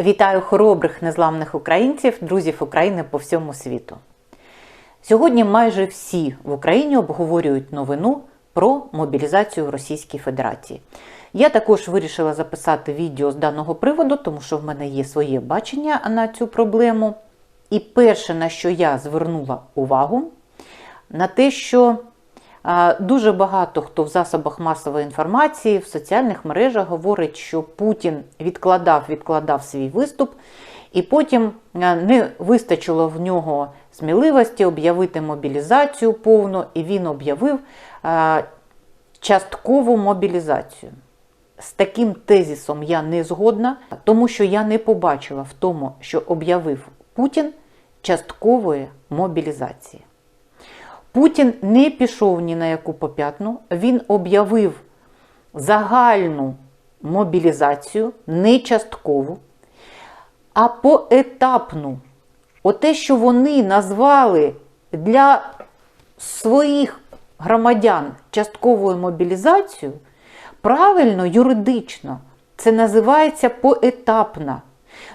Вітаю хоробрих незламних українців, друзів України по всьому світу. Сьогодні майже всі в Україні обговорюють новину про мобілізацію в Російській Федерації. Я також вирішила записати відео з даного приводу, тому що в мене є своє бачення на цю проблему. І перше, на що я звернула увагу, на те, що дуже багато хто в засобах масової інформації, в соціальних мережах говорить, що Путін відкладав, відкладав свій виступ, і потім не вистачило в нього сміливості об'явити мобілізацію повну, і він об'явив часткову мобілізацію. З таким тезисом я не згодна, тому що я не побачила в тому, що об'явив Путін часткової мобілізації. Путін не пішов ні на яку поп'ятну, він об'явив загальну мобілізацію, не часткову, а поетапну. Оте, що вони назвали для своїх громадян частковою мобілізацією, правильно, юридично, це називається поетапна.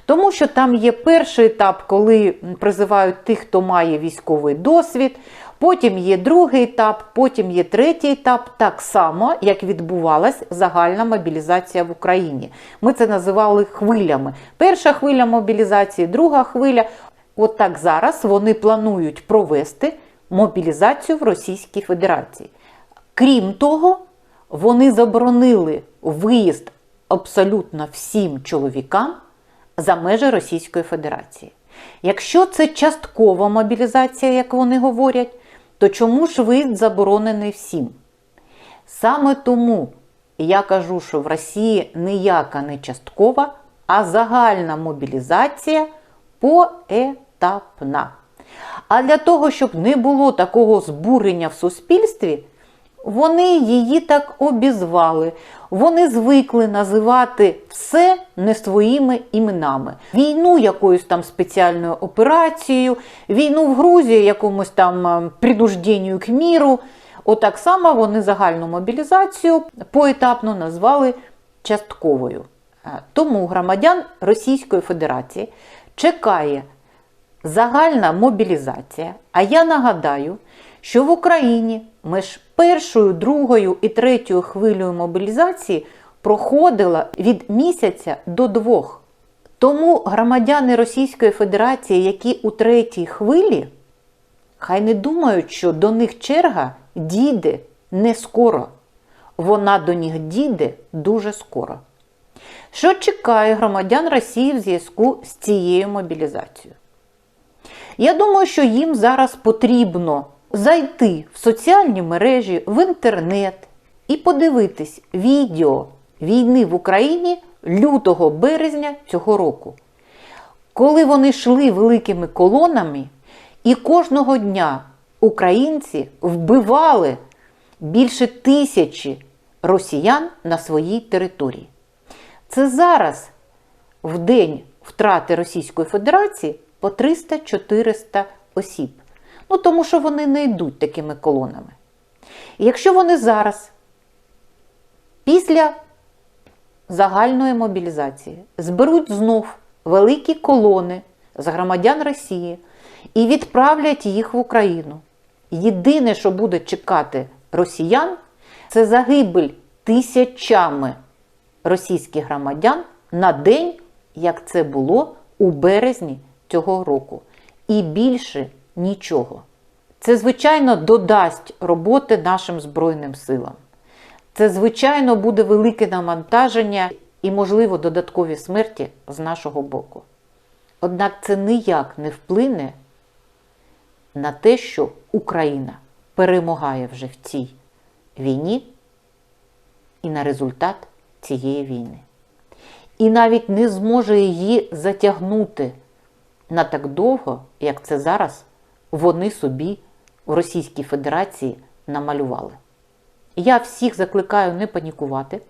Тому що там є перший етап, коли призивають тих, хто має військовий досвід, потім є другий етап, потім є третій етап, так само, як відбувалась загальна мобілізація в Україні. Ми це називали хвилями. Перша хвиля мобілізації, друга хвиля. От так зараз вони планують провести мобілізацію в Російській Федерації. Крім того, вони заборонили виїзд абсолютно всім чоловікам за межі Російської Федерації. Якщо це часткова мобілізація, як вони говорять, то чому ж виїзд заборонений всім? Саме тому я кажу, що в Росії ніяка не часткова, а загальна мобілізація поетапна. А для того, щоб не було такого збурення в суспільстві, вони її так обізвали. Вони звикли називати все не своїми іменами. Війну якоюсь там спеціальною операцією, війну в Грузії якомусь там принужденню к міру. Отак само вони загальну мобілізацію поетапно назвали частковою. Тому громадян Російської Федерації чекає загальна мобілізація. А я нагадаю, що в Україні між першою, другою і третьою хвилею мобілізації проходила від місяця до двох. Тому громадяни Російської Федерації, які у третій хвилі, хай не думають, що до них черга дійде не скоро. Вона до них дійде дуже скоро. Що чекає громадян Росії в зв'язку з цією мобілізацією? Я думаю, що їм зараз потрібно зайти в соціальні мережі, в інтернет і подивитись відео війни в Україні лютого березня цього року. Коли вони йшли великими колонами, і кожного дня українці вбивали більше тисячі росіян на своїй території. Це зараз в день втрати Російської Федерації по 300-400 осіб. Ну, тому що вони не йдуть такими колонами. І якщо вони зараз, після загальної мобілізації, зберуть знов великі колони з громадян Росії і відправлять їх в Україну, єдине, що буде чекати росіян, це загибель тисячами російських громадян на день, як це було у березні цього року. І більше нічого. Це, звичайно, додасть роботи нашим Збройним силам. Це, звичайно, буде велике навантаження і, можливо, додаткові смерті з нашого боку. Однак це ніяк не вплине на те, що Україна перемагає вже в цій війні і на результат цієї війни. І навіть не зможе її затягнути на так довго, як це зараз вони собі в Російській Федерації намалювали. Я всіх закликаю не панікувати,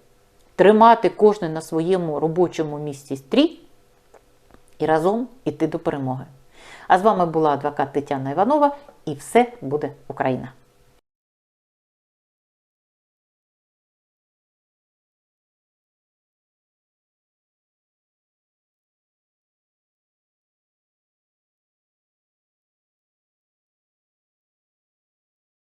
тримати кожен на своєму робочому місці стрій і разом іти до перемоги. А з вами була адвокат Тетяна Іванова, і все буде Україна!